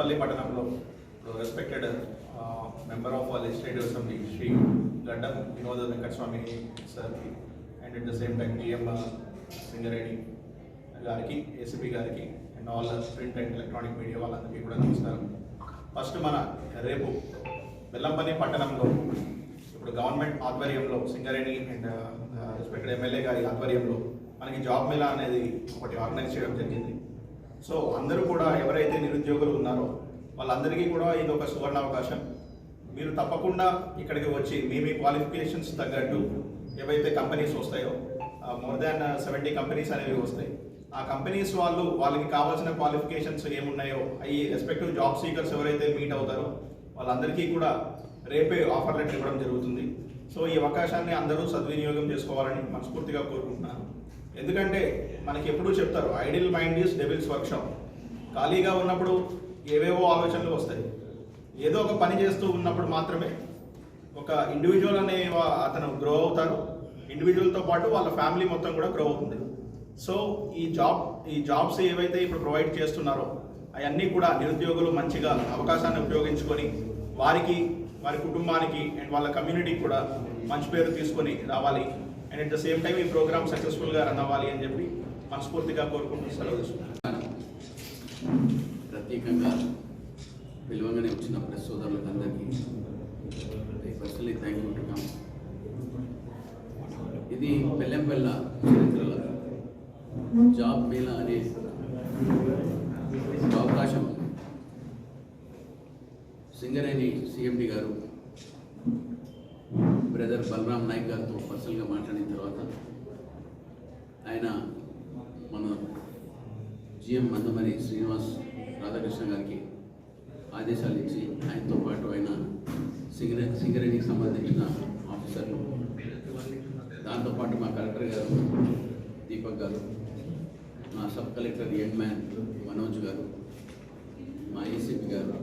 బెల్లంపల్లి పట్టణంలో respected member of legislative assembly Shri Gaddam Vinoda Venkataswamy సార్కి and at the same time DM Singareni గారికి ACP గారికి and all print and electronic media వాళ్ళందరికీ కూడా నమస్కారం. First మన రేపు బెల్లంపల్లి పట్టణంలో ఇప్పుడు గవర్నమెంట్ ఆధ్వర్యంలో సింగరేణి అండ్ రెస్పెక్టెడ్ ఎమ్మెల్యే గారి ఆధ్వర్యంలో మనకి జాబ్ మేళా అనేది ఒకటి ఆర్గనైజ్ చేయడం జరిగింది. సో అందరూ కూడా ఎవరైతే నిరుద్యోగులు ఉన్నారో వాళ్ళందరికీ కూడా ఇది ఒక సువర్ణ అవకాశం. మీరు తప్పకుండా ఇక్కడికి వచ్చి మీ మీ క్వాలిఫికేషన్స్ తగ్గట్టు ఏవైతే కంపెనీస్ వస్తాయో మోర్ దాన్ సెవెంటీ కంపెనీస్ అనేవి వస్తాయి. ఆ కంపెనీస్ వాళ్ళు వాళ్ళకి కావాల్సిన క్వాలిఫికేషన్స్ ఏమున్నాయో అవి రెస్పెక్టివ్ జాబ్ సీకర్స్ ఎవరైతే మీట్ అవుతారో వాళ్ళందరికీ కూడా రేపే ఆఫర్ లెటర్ ఇవ్వడం జరుగుతుంది. సో ఈ అవకాశాన్ని అందరూ సద్వినియోగం చేసుకోవాలని మనస్ఫూర్తిగా కోరుకుంటున్నాను. ఎందుకంటే మనకి ఎప్పుడూ చెప్తారు ideal mind is devil's workshop. ఖాళీగా ఉన్నప్పుడు ఏవేవో ఆలోచనలు వస్తాయి. ఏదో ఒక పని చేస్తూ ఉన్నప్పుడు మాత్రమే ఒక ఇండివిజువల్ అనే అతను గ్రో అవుతారు. ఇండివిజువల్తో పాటు వాళ్ళ ఫ్యామిలీ మొత్తం కూడా గ్రో అవుతుంది. సో ఈ జాబ్ ఈ జాబ్స్ ఏవైతే ఇప్పుడు ప్రొవైడ్ చేస్తున్నారో అవన్నీ కూడా నిరుద్యోగులు మంచిగా అవకాశాన్ని ఉపయోగించుకొని వారికి వారి కుటుంబానికి అండ్ వాళ్ళ కమ్యూనిటీకి కూడా మంచి పేరు తీసుకొని రావాలి. And at the same time ఈ ప్రోగ్రామ్ సక్సెస్ఫుల్గా రన్ అవ్వాలి అని చెప్పి మనస్ఫూర్తిగా కోరుకుంటూ సెలవు తీసుకుంటున్నాను. ప్రత్యేకంగా పిలువగానే వచ్చిన ప్రెస్ సోదరులకు అందరికీ థ్యాంక్ యూ ఇది బెల్లంబెల్ల చరిత్రలో జాబ్ మేళా అనే అవకాశం సింగరేణి సిఎండి గారు బ్రదర్ బలరాం నాయక్ గారితో పర్సనల్గా మాట్లాడిన తర్వాత ఆయన మన జిఎం మందమరి శ్రీనివాస్ రాధాకృష్ణ గారికి ఆదేశాలు ఇచ్చి ఆయనతో పాటు ఆయన సింగరే సింగరేణికి సంబంధించిన ఆఫీసర్లు దాంతోపాటు మా కలెక్టర్ గారు దీపక్ గారు మా sub collector young man Manoj గారు మా ఏసీపీ గారు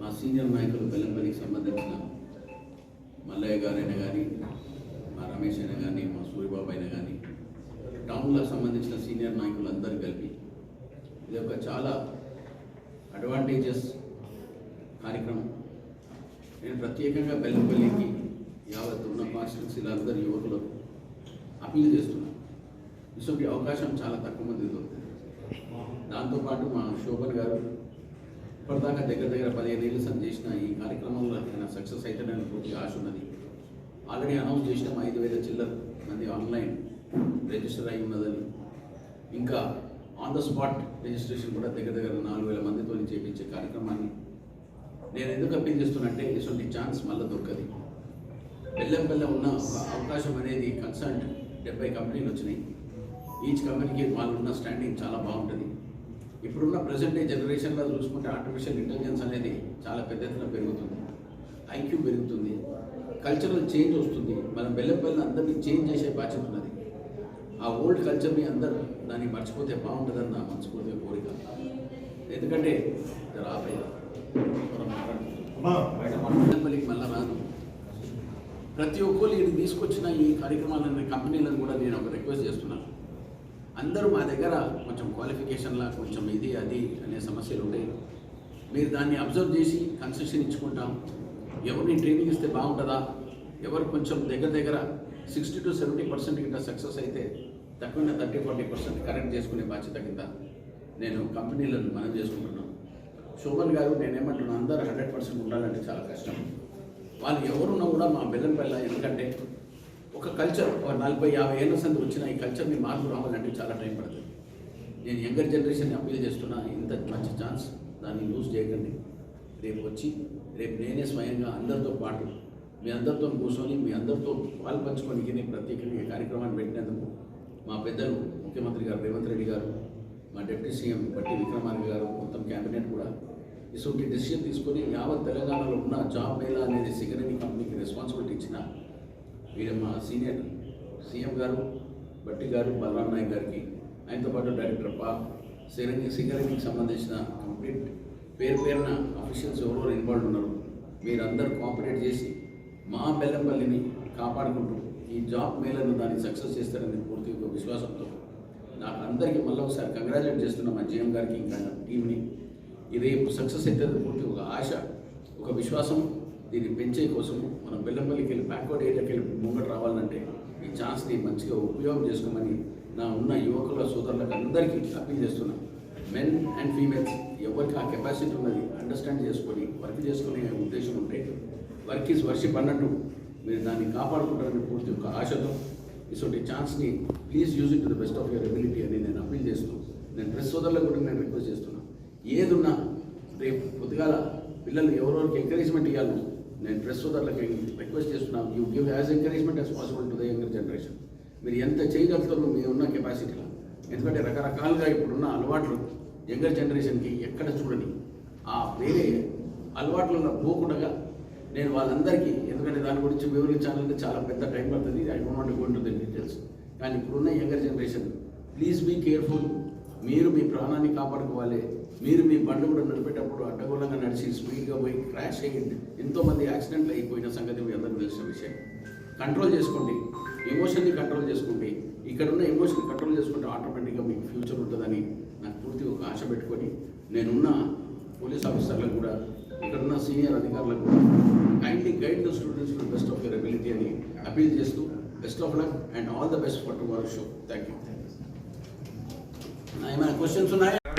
మా సీనియర్ నాయకులు బెల్లంపల్లికి సంబంధించిన మల్లయ్య గారైనా కానీ మా రమేష్ అయినా కానీ మా సూర్యబాబు అయినా కానీ టౌన్లో సంబంధించిన సీనియర్ నాయకులందరూ కలిపి ఇది ఒక చాలా అడ్వాంటేజెస్ కార్యక్రమం. నేను ప్రత్యేకంగా బెల్లంపల్లికి యావత్ ఉన్న కాన్స్టిట్యున్సీలు అందరి యువకులకు అప్పీల్ చేస్తున్నాను ఇటువంటి అవకాశం చాలా తక్కువ మంది దొరుకుతుంది. దాంతోపాటు మా శోభన్ గారు ఇప్పటిదాకా దగ్గర దగ్గర పదిహేను ఏళ్ళు సంది చేసిన ఈ కార్యక్రమంలో ఆయన సక్సెస్ అవుతాడని పూర్తి ఆశ ఉన్నది. ఆల్రెడీ అనౌన్స్ చేసినాం ఐదు వేల చిల్లర మంది ఆన్లైన్ రిజిస్టర్ అయి ఉన్నదని. ఇంకా ఆన్ ద స్పాట్ రిజిస్ట్రేషన్ కూడా దగ్గర దగ్గర నాలుగు వేల మందితో చేపించే కార్యక్రమాన్ని. నేను ఎందుకు అప్పీల్ చేస్తున్నంటే ఇటువంటి ఛాన్స్ మళ్ళీ దొరకదు. బెల్లం బెల్లం ఉన్న ఒక అవకాశం అనేది కన్సల్ట్ డెబ్బై కంపెనీలు వచ్చినాయి. ఈచ్ కంపెనీకి వాళ్ళు ఉన్న స్టాండింగ్ చాలా బాగుంటుంది. ఇప్పుడున్న ప్రజెంట్ డే జనరేషన్లో చూసుకుంటే ఆర్టిఫిషియల్ ఇంటెలిజెన్స్ అనేది చాలా పెద్ద ఎత్తున పెరుగుతుంది. ఐక్యూ పెరుగుతుంది. కల్చరల్ చేంజ్ వస్తుంది. మనం బెల్లం బెల్లం అందరినీ చేంజ్ చేసే బాధ్యత ఉన్నది. ఆ ఓల్డ్ కల్చర్ని అందరు దాన్ని మర్చిపోతే బాగుంటుందని నా మనస్ఫూర్తిగా కోరిక. ఎందుకంటే రాబోయే మళ్ళీ రాను. ప్రతి ఒక్కరు ఇది తీసుకొచ్చిన ఈ కార్యక్రమాలని కంపెనీలను కూడా నేను ఒక రిక్వెస్ట్ చేస్తున్నాను. అందరూ మా దగ్గర కొంచెం క్వాలిఫికేషన్లా కొంచెం ఇది అది అనే సమస్యలు ఉంటాయి. మీరు దాన్ని అబ్జర్వ్ చేసి కన్సెషన్ ఇచ్చుకుంటాం. ఎవరిని ట్రైనింగ్ ఇస్తే బాగుంటుందా? ఎవరు కొంచెం దగ్గర దగ్గర సిక్స్టీ టు సెవెంటీ పర్సెంట్ కింద సక్సెస్ అయితే తక్కువ థర్టీ ఫార్టీ పర్సెంట్ కరెక్ట్ చేసుకునే బాధ్యత కింద నేను కంపెనీలను మనం చేసుకుంటున్నాను శోభన్ గారు నేనేమంటున్నాను అందరూ హండ్రెడ్ పర్సెంట్ ఉండాలంటే చాలా కష్టం. వాళ్ళు ఎవరున్నా కూడా మా బెల్లం ఎందుకంటే ఒక కల్చర్ ఒక నలభై యాభై ఏళ్ళ సంది వచ్చిన ఈ కల్చర్ని మార్పు రావాలంటే చాలా టైం పడుతుంది. నేను యంగర్ జనరేషన్ని అప్పీల్ చేస్తున్నా ఇంత మంచి ఛాన్స్ దాన్ని యూజ్ చేయకండి. రేపు వచ్చి రేపు నేనే స్వయంగా అందరితో పాటు మీ అందరితో కూర్చొని మీ అందరితో పాలు పంచుకోనికి నేను ప్రత్యేకంగా కార్యక్రమాన్ని పెట్టినందుకు మా పెద్దలు ముఖ్యమంత్రి గారు రేవంత్ రెడ్డి గారు మా డిప్యూటీ సీఎం బట్టి విక్రమార్క గారు మొత్తం క్యాబినెట్ కూడా ఇటువంటి డెసిషన్ తీసుకొని యావత్ తెలంగాణలో ఉన్న జాబ్ మేళా అనేది సిగరెని కంపెనీకి రెస్పాన్సిబిలిటీ ఇచ్చిన వీరు మా సీనియర్ సీఎం గారు బట్టి గారు బలరాం నాయక్ గారికి ఆయనతో పాటు డైరెక్టర్ పా సిగరెని సిగరెనికి సంబంధించిన కంప్లీట్ పేరు పేరున అఫీషియల్స్ ఎవరెవరు ఇన్వాల్వ్ ఉన్నారు మీరందరూ కోఆపరేట్ చేసి మా బెల్లంపల్లిని కాపాడుకుంటూ ఈ జాబ్ మేళను దాన్ని సక్సెస్ చేస్తారని పూర్తి ఒక విశ్వాసంతో నాకు అందరికీ మళ్ళీ ఒకసారి కంగ్రాచులేట్ చేస్తున్నా మా జీఎం గారికి ఇంకా టీంని ఇది సక్సెస్ అవుతుంది పూర్తి ఒక ఆశ ఒక విశ్వాసం. దీన్ని పెంచే కోసము మనం బెల్లంపల్లికి వెళ్ళి బ్యాక్వర్డ్ ఏరియాకి వెళ్ళి ముంగట రావాలంటే ఈ ఛాన్స్ని మంచిగా ఉపయోగం చేసుకోమని నా ఉన్న యువకుల సోదరులకు అందరికీ అప్పీల్ చేస్తున్నాను మెన్ అండ్ ఫీమేల్స్ ఎవరికి ఆ కెపాసిటీ ఉన్నది అండర్స్టాండ్ చేసుకొని వర్క్ చేసుకునే ఉద్దేశం ఉంటే వర్క్ ఈజ్ వర్షిప్ అన్నట్టు మీరు దాన్ని కాపాడుకుంటారని పూర్తి ఒక ఆశతో ఇటువంటి ఛాన్స్ని please use it to the best of your ability అని నేను అప్పీల్ చేస్తూ నేను ప్రెస్ సోదరులకు కూడా నేను రిక్వెస్ట్ చేస్తున్నాను ఏదున్నా రేపు పొద్దుగాల పిల్లలు ఎవరెవరికి ఎంకరేజ్మెంట్ ఇవ్వాలో నేను ప్రెస్ సోదరులకు రిక్వెస్ట్ చేస్తున్నాను. You give as encouragement as possible to the younger generation మీరు ఎంత చేయగలుగుతారో మీ ఉన్న కెపాసిటీలో ఎందుకంటే రకరకాలుగా ఇప్పుడున్న అలవాట్లు యంగర్ జనరేషన్కి ఎక్కడ చూడని ఆ వేరే అలవాట్లలో పోకుండా నేను వాళ్ళందరికీ ఎందుకంటే దాని గురించి వివరించాలంటే చాలా పెద్ద టైం పడుతుంది. I don't want go to the details కానీ ఇప్పుడున్న younger generation please be careful మీరు మీ ప్రాణాన్ని కాపాడుకోవాలి. మీరు మీ బండ్లు కూడా నడిపేటప్పుడు అడ్డగోళంగా నడిచి స్పీడ్గా పోయి క్రాష్ అయ్యి ఎంతోమంది యాక్సిడెంట్లు అయిపోయిన సంగతి మీ అందరికీ తెలిసిన విషయం. కంట్రోల్ చేసుకోండి. ఎమోషన్ని కంట్రోల్ చేసుకోండి. ఇక్కడ ఉన్న ఎమోషన్ కంట్రోల్ చేసుకుంటే ఆటోమేటిక్గా మీకు ఫ్యూచర్ ఉంటుందని నాకు పూర్తిగా ఒక ఆశ పెట్టుకొని నేనున్న పోలీస్ ఆఫీసర్లకు కూడా ఇక్కడున్న సీనియర్ అధికారులకు kindly guide the students to best of your ability అని అపీల్ చేస్తూ best of luck and all the best for tomorrow show thank you ఏమైనా క్వశ్చన్స్ ఉన్నాయా?